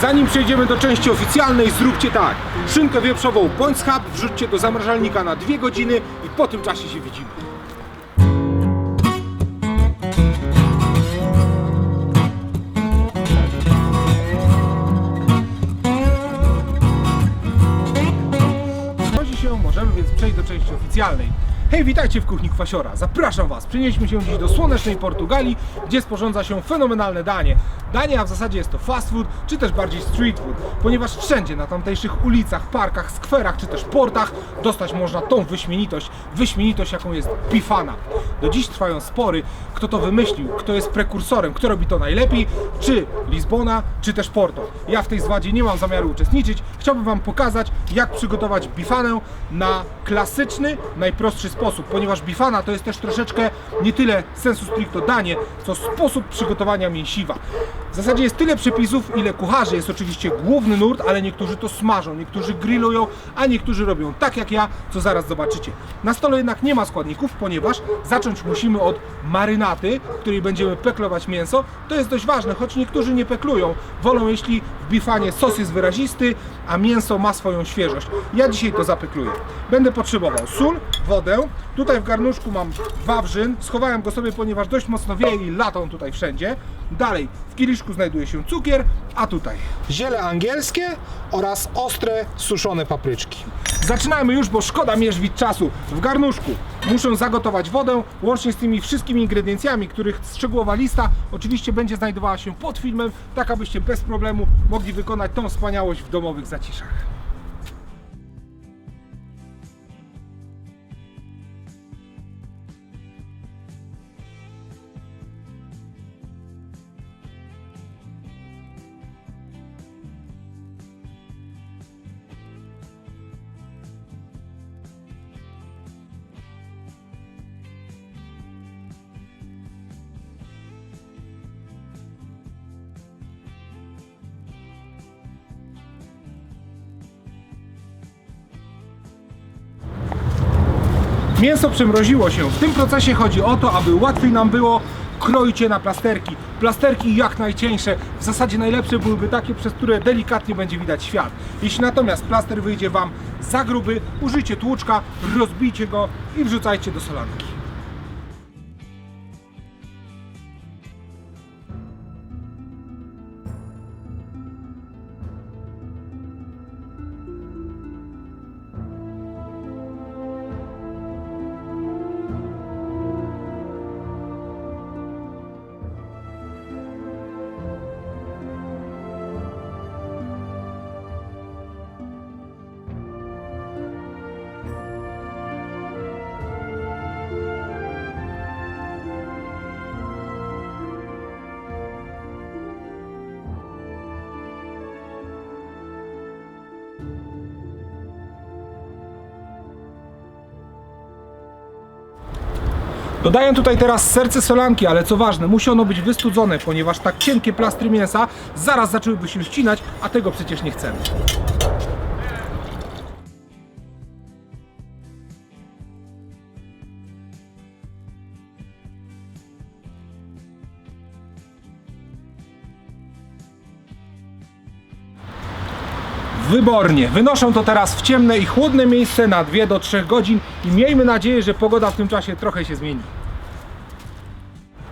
Zanim przejdziemy do części oficjalnej, zróbcie tak. Szynkę wieprzową bądź schab wrzućcie do zamrażalnika na dwie godziny i po tym czasie się widzimy. Chodzi się, możemy więc przejść do części oficjalnej. Hej, witajcie w kuchni Kwasiora. Zapraszam Was. Przenieśmy się dziś do słonecznej Portugalii, gdzie sporządza się fenomenalne danie. Danie, a w zasadzie jest to fast food, czy też bardziej street food, ponieważ wszędzie na tamtejszych ulicach, parkach, skwerach, czy też portach dostać można tą wyśmienitość, wyśmienitość jaką jest bifana. Do dziś trwają spory, kto to wymyślił, kto jest prekursorem, kto robi to najlepiej, czy Lizbona, czy też Porto. Ja w tej zwadzie nie mam zamiaru uczestniczyć. Chciałbym Wam pokazać, jak przygotować bifanę na klasyczny, najprostszy sposób, ponieważ bifana to jest też troszeczkę nie tyle sensu stricto danie, co sposób przygotowania mięsiwa. Zasadzie jest tyle przepisów, ile kucharzy. Jest oczywiście główny nurt, ale niektórzy to smażą, niektórzy grillują, a niektórzy robią tak jak ja, co zaraz zobaczycie. Na stole jednak nie ma składników, ponieważ zacząć musimy od marynaty, w której będziemy peklować mięso. To jest dość ważne, choć niektórzy nie peklują. Wolą, jeśli w bifanie sos jest wyrazisty, a mięso ma swoją świeżość. Ja dzisiaj to zapekluję. Będę potrzebował sól, wodę. Tutaj w garnuszku mam wawrzyn. Schowałem go sobie, ponieważ dość mocno wieje i latą tutaj wszędzie. Dalej, kieliszku znajduje się cukier, a tutaj ziele angielskie oraz ostre, suszone papryczki. Zaczynajmy już, bo szkoda mierzwić czasu. W garnuszku muszę zagotować wodę, łącznie z tymi wszystkimi ingrediencjami, których szczegółowa lista oczywiście będzie znajdowała się pod filmem, tak abyście bez problemu mogli wykonać tą wspaniałość w domowych zaciszach. Mięso przymroziło się. W tym procesie chodzi o to, aby łatwiej nam było kroić je na plasterki. Plasterki jak najcieńsze, w zasadzie najlepsze byłyby takie, przez które delikatnie będzie widać świat. Jeśli natomiast plaster wyjdzie Wam za gruby, użyjcie tłuczka, rozbijcie go i wrzucajcie do solanki. Dodaję tutaj teraz serce solanki, ale co ważne, musi ono być wystudzone, ponieważ tak cienkie plastry mięsa zaraz zaczęłyby się ścinać, a tego przecież nie chcemy. Wybornie. Wynoszę to teraz w ciemne i chłodne miejsce na 2 do 3 godzin i miejmy nadzieję, że pogoda w tym czasie trochę się zmieni.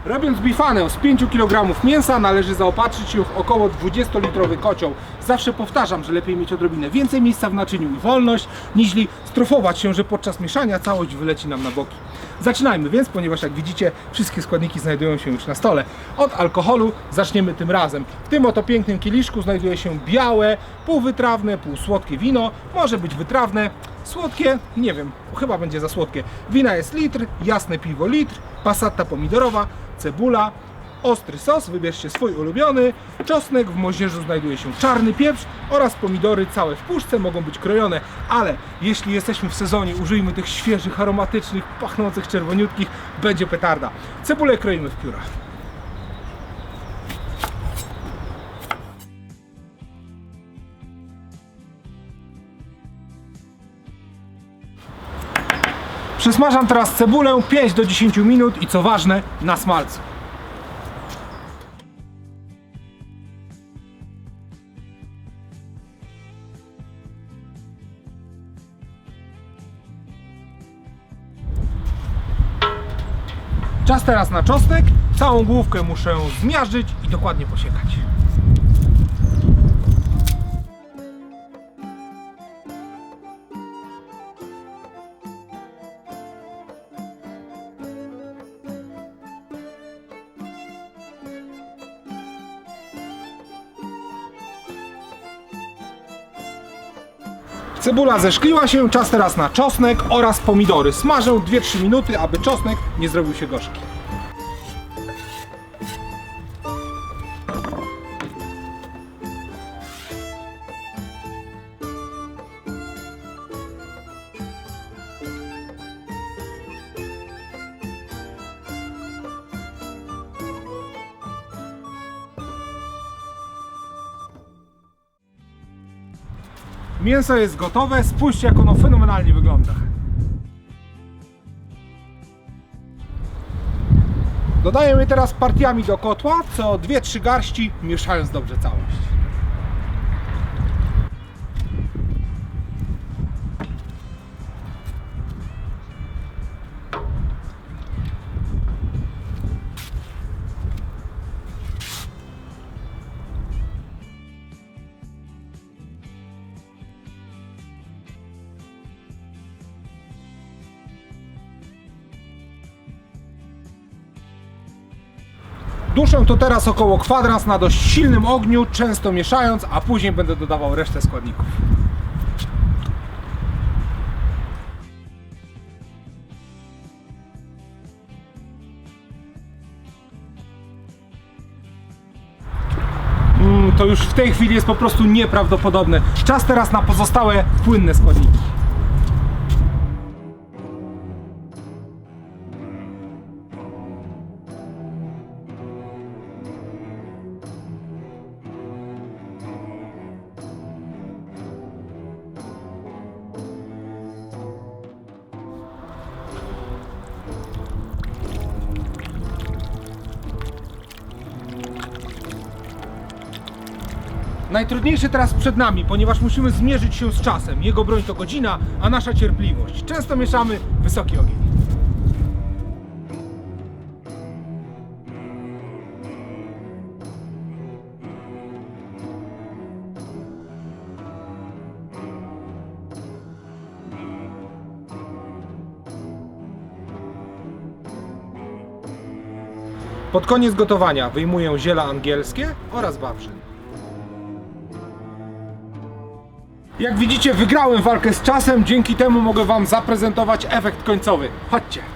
Robiąc bifanę z 5 kg mięsa należy zaopatrzyć się w około 20-litrowy kocioł. Zawsze powtarzam, że lepiej mieć odrobinę więcej miejsca w naczyniu i wolność, niż strofować się, że podczas mieszania całość wyleci nam na boki. Zaczynajmy więc, ponieważ jak widzicie wszystkie składniki znajdują się już na stole. Od alkoholu zaczniemy tym razem. W tym oto pięknym kieliszku znajduje się białe, półwytrawne, półsłodkie wino. Może być wytrawne, Słodkie? Nie wiem, chyba będzie za słodkie. Wina jest litr, jasne piwo litr, pasata pomidorowa, cebula, ostry sos, wybierzcie swój ulubiony, czosnek, w moździerzu znajduje się czarny pieprz oraz pomidory całe w puszce mogą być krojone, ale jeśli jesteśmy w sezonie, użyjmy tych świeżych, aromatycznych, pachnących czerwoniutkich, będzie petarda. Cebulę kroimy w pióra. Przesmażam teraz cebulę 5 do 10 minut i co ważne, na smalcu. Czas teraz na czosnek. Całą główkę muszę zmiażdżyć i dokładnie posiekać. Cebula zeszkliła się, czas teraz na czosnek oraz pomidory. Smażę 2-3 minuty, aby czosnek nie zrobił się gorzki. Mięso jest gotowe, spójrzcie jak ono fenomenalnie wygląda. Dodajemy teraz partiami do kotła, co 2-3 garści, mieszając dobrze całość. Duszę to teraz około kwadrans na dość silnym ogniu, często mieszając, a później będę dodawał resztę składników. Mm, to już w tej chwili jest po prostu nieprawdopodobne. Czas teraz na pozostałe płynne składniki. Najtrudniejsze teraz przed nami, ponieważ musimy zmierzyć się z czasem. Jego broń to godzina, a nasza cierpliwość. Często mieszamy wysoki ogień. Pod koniec gotowania wyjmuję ziela angielskie oraz wawrzyn. Jak widzicie, wygrałem walkę z czasem, dzięki temu mogę Wam zaprezentować efekt końcowy. Chodźcie!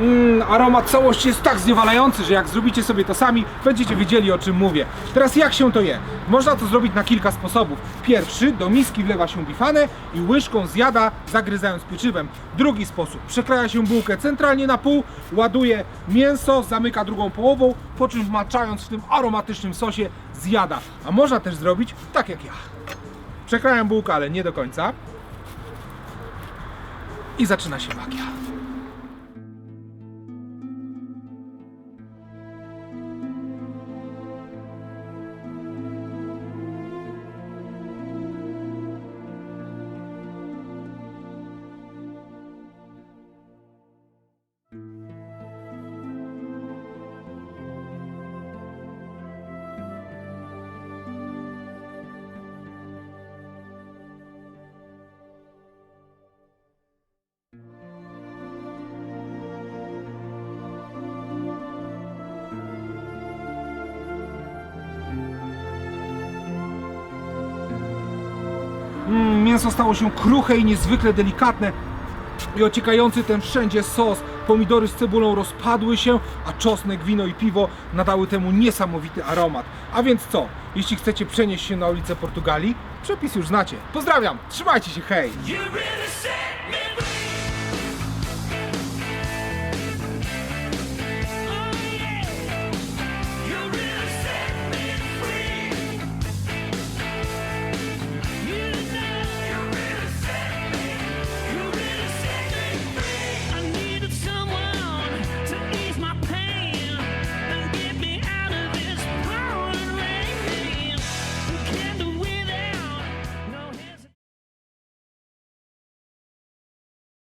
Mm, aromat całości jest tak zniewalający, że jak zrobicie sobie to sami, będziecie wiedzieli o czym mówię. Teraz jak się to je? Można to zrobić na kilka sposobów. Pierwszy, do miski wlewa się bifanę i łyżką zjada, zagryzając pieczywem. Drugi sposób, przekraja się bułkę centralnie na pół, ładuje mięso, zamyka drugą połową, po czym wmaczając w tym aromatycznym sosie zjada. A można też zrobić tak jak ja. Przekrajam bułkę, ale nie do końca. I zaczyna się magia. Mięso stało się kruche i niezwykle delikatne. I ociekający ten wszędzie sos, pomidory z cebulą rozpadły się, a czosnek, wino i piwo nadały temu niesamowity aromat. A więc co? Jeśli chcecie przenieść się na ulicę Portugalii, przepis już znacie. Pozdrawiam, trzymajcie się, hej!